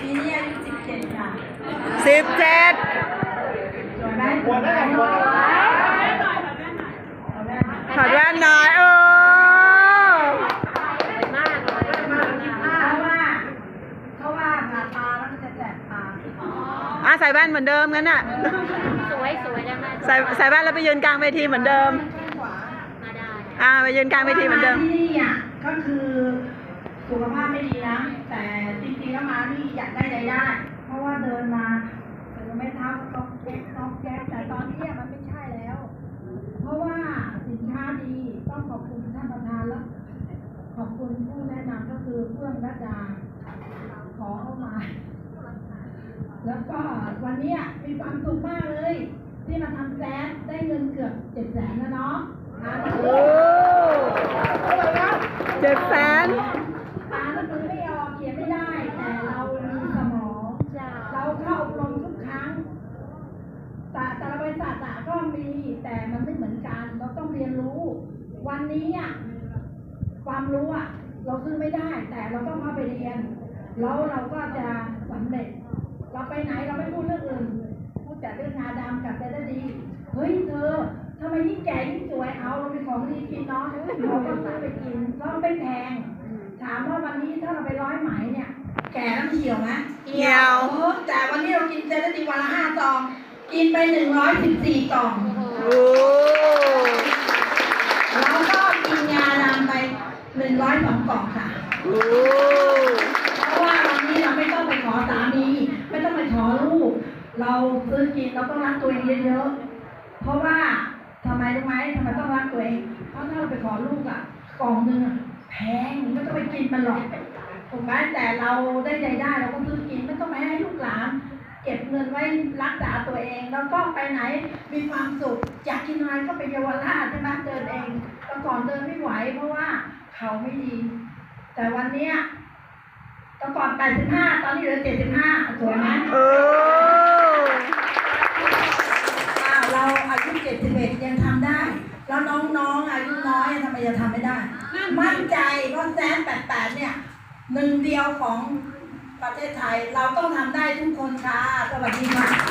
ปีนี้อายุสิบเจ็ดค่ะสิบเจ็ดสวยไหมสวยไหมสวยไหมถอดแว่นหน่อยเออเพราะว่าเพราะว่าผ่าตาแล้วมันจะแสบตาอะใส่แว่นเหมือนเดิมงั้นน่ะ สวยสวยได้ไหมใส่ใส่แว่นแล้วไปยืนกลางเวทีเหมือนเดิมขวามาได้ อะไปยืนกลางเวทีเหมือนเดิม ที่นี่อะก็คือสุขภาพไม่ดีนะแต่จริงๆแล้วมานี่อยากได้รายได้ เพราะว่าเดินมาถึง ไม่เท้าก็แก๊กน้องแก๊กแต่ตอนนี้มันไม่ใช่แล้ว เพราะว่าสินค้าดีต้องขอบคุณท่านประธานแล้ว ขอบคุณผู้แนะนำก็คือเพื่อนรัดาขอเข้ามา แล้วก็วันนี้มีความสุขมากเลย ที่มาทำแซนได้เงินเกือบเจ็ดแสนแล้วเนาะอ่าโอ้เจ็ดแสน อ่านหนังสือไม่ออกเขียนไม่ได้ แต่เรามีสมอง จ้า เราเข้าอบรมทุกครั้ง แต่แต่ละบริษัทอะก็ มีแต่มันไม่เหมือนกัน เราต้องเรียนรู้ วันนี้อะความรู้อะเราซื้อไม่ได้ แต่เราต้องมาไปเรียน แล้วเราก็จะสำเร็จ เราไปไหนเราไม่พูดเรื่องอื่นพูดแต่เรื่องงาดำกับแต่ได้ดีเฮ้ยเธอทำไมยิ่งแก่ยิ่งสวยเอาเราเป็นของดีกินเนาะเราก็ซื้อไปกินแล้วไม่แพงถามว่าวันนี้ถ้าเราไปร้อยไหมเนี่ย แก่แล้วมันเหี่ยวไหมเหี่ยวเออแต่วันนี้เรากินเซนต์ดีวันละห้าซองกินไปหนึ่งร้อยสิบสี่กล่อง โอ้ แล้วก็กินยาดำไป หนึ่งร้อยสองกล่องค่ะเพราะว่าวันนี้เราไม่ต้องไปขอสามีไม่ต้องไปขอลูก เราซื้อกินเราต้องรักตัวเองเยอะๆเพราะว่าทำไมรู้ไหมทำไมต้องรักตัวเอง เพราะถ้าเราไปขอลูกอะกล่องหนึงแพงไม่ต้องไปกินมันหรอกถูกไหมแต่เราได้ใจได้เราก็ซื้อกินไม่ต้องไปให้ลูกหลานเก็บเงินไว้รักษาตัวเองแล้วก็ไปไหนมีความสุขอยากกินอะไรก็ไปเยาวราชใช่ไหมเดินเองแต่ก่อนเดินไม่ไหวเพราะว่า เขาไม่ดี แต่วันเนี้ยแต่ก่อน85 ตอนนี้เหลือ 75สวยไหมโอ้อ้าวเราอายุ71ยังทำได้ แล้วน้องๆอายุน้อยทำไมจะทำไม่ได้ มั่นใจเพราะแซน88 เนี่ยหนึ่งเดียวของประเทศไทย เราต้องทำได้ทุกคนค่ะ สวัสดีค่ะ